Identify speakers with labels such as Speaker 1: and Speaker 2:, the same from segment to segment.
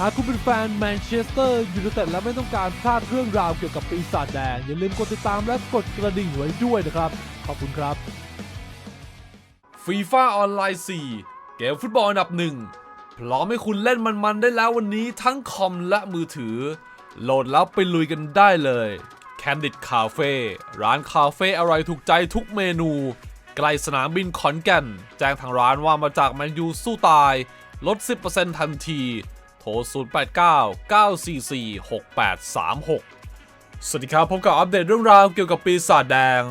Speaker 1: หากคุณเป็นแฟนแมนเชสเตอร์ยูไนเต็ดและไม่ต้องการพลาดเรื่องราวเกี่ยวกับปีศาจแดง อย่าลืมกดติดตามและกดกระดิ่งไว้ด้วยนะครับ ขอบคุณครับ
Speaker 2: ฟีฟ่าออนไลน์4เกมฟุตบอลอันดับหนึ่งพร้อมให้คุณเล่นมันๆได้แล้ววันนี้ทั้งคอมและมือถือ โหลดแล้วไปลุยกันได้เลย Candid Cafe ร้านคาเฟ่อร่อยถูกใจทุกเมนูใกล้สนามบินขอนแก่น แจ้งทางร้านว่ามาจากแมนยูสู้ตาย ลด 10%ทันที โทร 089 944 6836 สวัสดีครับ พบกับอัปเดตเรื่องราวเกี่ยวกับปีศาจแดง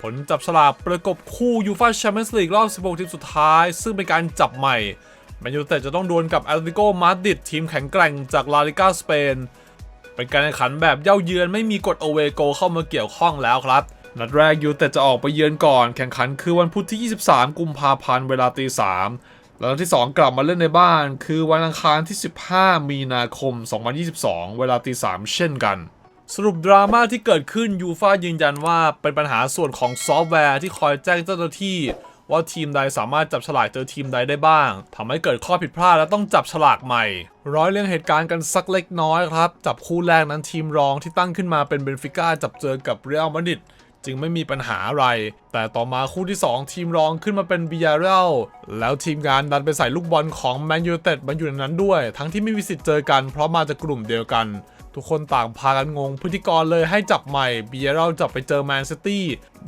Speaker 2: ผลจับฉลากประกบคู่ยูฟาแชมเปี้ยนส์ลีกรอบ 16 ทีมสุดท้าย ซึ่งเป็นการจับใหม่แมนยูแต่จะต้องดวลกับแอตเลติโกมาดริดทีมแข็งแกร่งจากลาลิกาสเปน เป็นการแข่งขันแบบเย่าเยือนไม่มีกฎโอเวโกเข้ามาเกี่ยวข้องแล้วครับ นัดแรกยูแต่จะออกไปเยือนก่อน แข่งขันคือวันพุธที่ 23 กุมภาพันธ์เวลาตี3 แล้วนัดที่2กลับมาเล่นในบ้าน คือวันอังคารที่ 15 มีนาคม 2022 เวลาตี3เช่นกัน สรุปดราม่าที่เกิดขึ้นยูฟายืนยันว่าเป็นปัญหาส่วนของซอฟต์แวร์ที่คอยแจ้งเจ้าหน้าที่ ว่าทีมใดสามารถจับฉลากเจอทีมใดได้บ้างทำให้เกิดข้อผิดพลาดและต้องจับฉลากใหม่ ร้อยเรียงเหตุการณ์กันสักเล็กน้อยครับ จับคู่แรกนั้นทีมรองที่ตั้งขึ้นมาเป็นเบนฟิก้าจับเจอกับเรอัลมาดริด จึงไม่มีปัญหาอะไร แต่ต่อมาคู่ที่ 2 ทีมรองขึ้นมาเป็นบิยาเรลแล้วทีมงานดันไปใส่ลูกบอลของแมนยูเต็ดมาอยู่ในนั้นด้วย ทั้งที่ไม่มีสิทธิ์เจอกันเพราะมาจากกลุ่มเดียวกัน ทุกคนต่างพากันงงพฤติกรเลยให้จับใหม่เบียร์เราจับไปเจอแมนซิตี้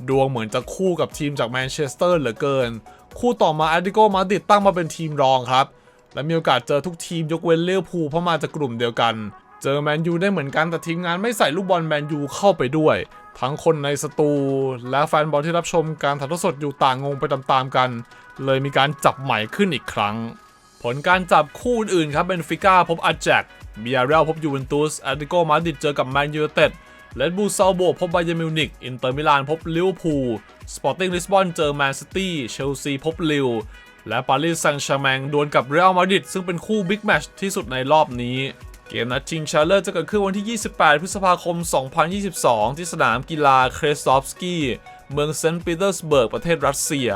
Speaker 2: ดวงเหมือนจะคู่กับทีมจากแมนเชสเตอร์เหลือเกิน คู่ต่อมาแอตติโกมาดริดตั้งมาเป็นทีมรองครับและมีโอกาสเจอทุกทีมยกเว้นเลี้ยวภูเพราะมาจากกลุ่มเดียวกัน เจอแมนยูได้เหมือนกันแต่ทีมงานไม่ใส่ลูกบอลแมนยูเข้าไปด้วย ทั้งคนในสตูและแฟนบอลที่รับชมการถ่ายทอดสดอยู่ต่างงงไปตามๆกัน เลยมีการจับใหม่ขึ้นอีกครั้ง ผลการจับคู่อื่นครับเบนฟิก้าพบอาแจกเบียร์เรลพบยูเวนตุสแอตเลติโกมาดริดเจอกับแมนยูเต็ดเลดบูลซาโบพบบาเยร์มิวนิกอินเตอร์มิลานพบลิเวอร์พูลสปอร์ติ้งลิสบอนเจอแมนซิตี้เชลซีพบลิวและปารีสแซงต์แชร์แมงดวลกับเรอัลมาดริดซึ่งเป็นคู่บิ๊กแมชที่สุดในรอบนี้ เกมนัดชิงชาเลอร์จะเกิดขึ้นวันที่ 28 พฤษภาคม 2022 ที่สนามกีฬาเครสตอฟสกี้เมืองเซนต์ปีเตอร์สเบิร์กประเทศรัสเซีย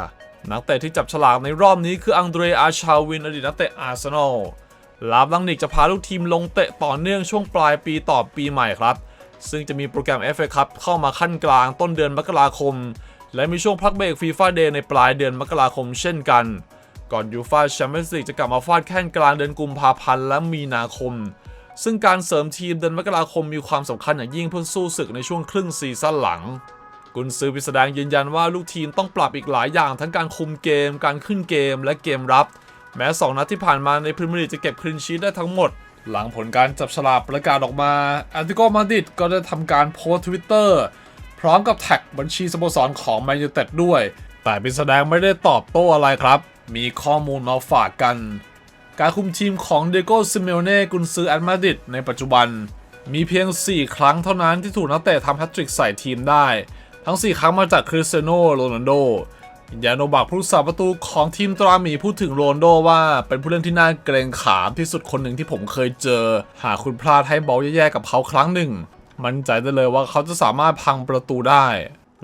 Speaker 2: นักเตะที่จับฉลากในรอบนี้คืออังเดรอาชาวินอดีตนักเตะอาร์เซนอลลาบลังนิกจะพาลูกทีมลงเตะต่อเนื่องช่วงปลายปีต่อปีใหม่ครับ ซึ่งจะมีโปรแกรม FA Cup เข้ามาขั้นกลางต้นเดือนมกราคม และมีช่วงพักเบรกฟีฟ่าเดย์ในปลายเดือนมกราคมเช่นกัน ก่อนยูฟ่าแชมเปี้ยนส์ลีกจะกลับมาฟาดแข้งกลางเดือนกุมภาพันธ์และมีนาคม ซึ่งการเสริมทีมเดือนมกราคมมีความสำคัญอย่างยิ่งเพื่อสู้ศึกในช่วงครึ่งซีซั่นหลังกุนซือพิสดงยืนยันว่าลูกทีมต้องปรับอีกหลายอย่างทั้งการคุมเกม การขึ้นเกมและเกมรับ แม้ 2 นัดที่ผ่านมาในพรีเมียร์ลีกจะเก็บคลีนชีทได้ทั้งหมด หลังผลการจับฉลากประกาศออกมาแอตเลติโกมาดิดก็ได้ทำการโพสต์ทวิตเตอร์พร้อมกับแท็กบัญชีสโมสรของแมนยูเต็ดด้วย แต่พิสดงไม่ได้ตอบโต้อะไรครับ มีข้อมูลมาฝากกัน การคุมทีมของเดโกซิเมโอเน่กุนซือแอตมาดริดในปัจจุบัน มีเพียง 4 ครั้งเท่านั้นที่ถูกนักเตะทำแฮตทริกใส่ทีมได้ ทั้ง 4 ครั้งมาจากคริสเตียโนโรนัลโดยาโนบักผู้รักษาประตูของทีมตราหมีพูดถึงโรนโดว่าเป็นผู้เล่นที่น่าเกรงขามที่สุดคนหนึ่งที่ผมเคยเจอ หากคุณพลาดให้บอลแย่ๆกับเขาครั้งหนึ่ง มั่นใจได้เลยว่าเขาจะสามารถพังประตูได้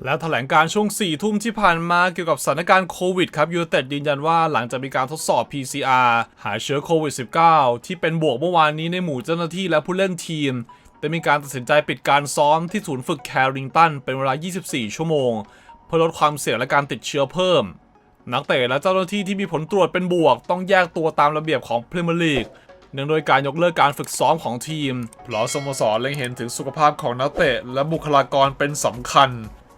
Speaker 2: และแถลงการช่วง 4 ทุ่มที่ผ่านมาเกี่ยวกับสถานการณ์โควิดครับยูเต็ดยืนยันว่าหลังจากมีการทดสอบ PCR หาเชื้อโควิด -19 ที่เป็นบวกเมื่อวานนี้ในหมู่เจ้าหน้าที่และผู้เล่นทีม ได้มีการตัดสินใจปิดการซ้อมที่ศูนย์ฝึกแคริงตันเป็นเวลา 24 ชั่วโมง เพื่อลดความเสี่ยงและการติดเชื้อเพิ่ม นักเตะและเจ้าหน้าที่ที่มีผลตรวจเป็นบวก ต้องแยกตัวตามระเบียบของพรีเมียร์ลีกเนื่องโดยการยกเลิกการฝึกซ้อมของทีมเพราะสโมสรเล็งเห็นถึงสุขภาพของนักเตะและบุคลากรเป็นสำคัญ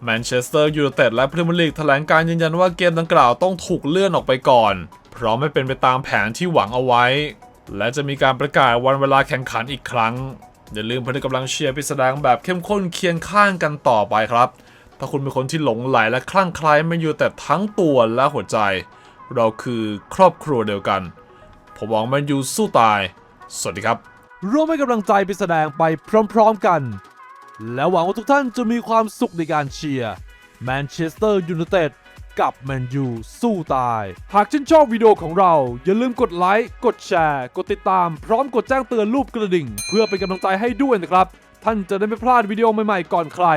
Speaker 2: แมนเชสเตอร์ยูไนเต็ดและพรีเมียร์ลีกแถลงการยืนยันว่าเกมดังกล่าวต้องถูกเลื่อนออกไปก่อน เพราะไม่เป็นไปตามแผนที่หวังเอาไว้ และจะมีการประกาศวันเวลาแข่งขันอีกครั้ง อย่าลืมพนึกกำลังเชียร์พิสดารแบบเข้มข้นเคียงข้างกันต่อไปครับ ถ้าคุณเป็นคนที่หลงไหลและคลั่งไคล้แมนยูแต่ทั้งตัวและหัวใจ เราคือครอบครัวเดียวกัน ผมหวังแมนยูสู้ตาย สวัสดีครับ
Speaker 1: ร่วมให้กำลังใจไปแสดงไปพร้อม ๆ กัน และหวังว่าทุกท่านจะมีความสุขในการเชียร์แมนเชสเตอร์ยูไนเต็ดกับแมนยูสู้ตาย หากชื่นชอบวิดีโอของเรา อย่าลืมกดไลค์ กดแชร์ กดติดตาม พร้อมกดแจ้งเตือนรูปกระดิ่ง เพื่อเป็นกำลังใจให้ด้วยนะครับ ท่านจะได้ไม่พลาดวิดีโอใหม่ๆก่อนใคร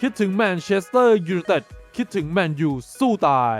Speaker 1: คิดถึงแมนเชสเตอร์ยูไนเต็ดคิดถึงแมนยูสู้ตาย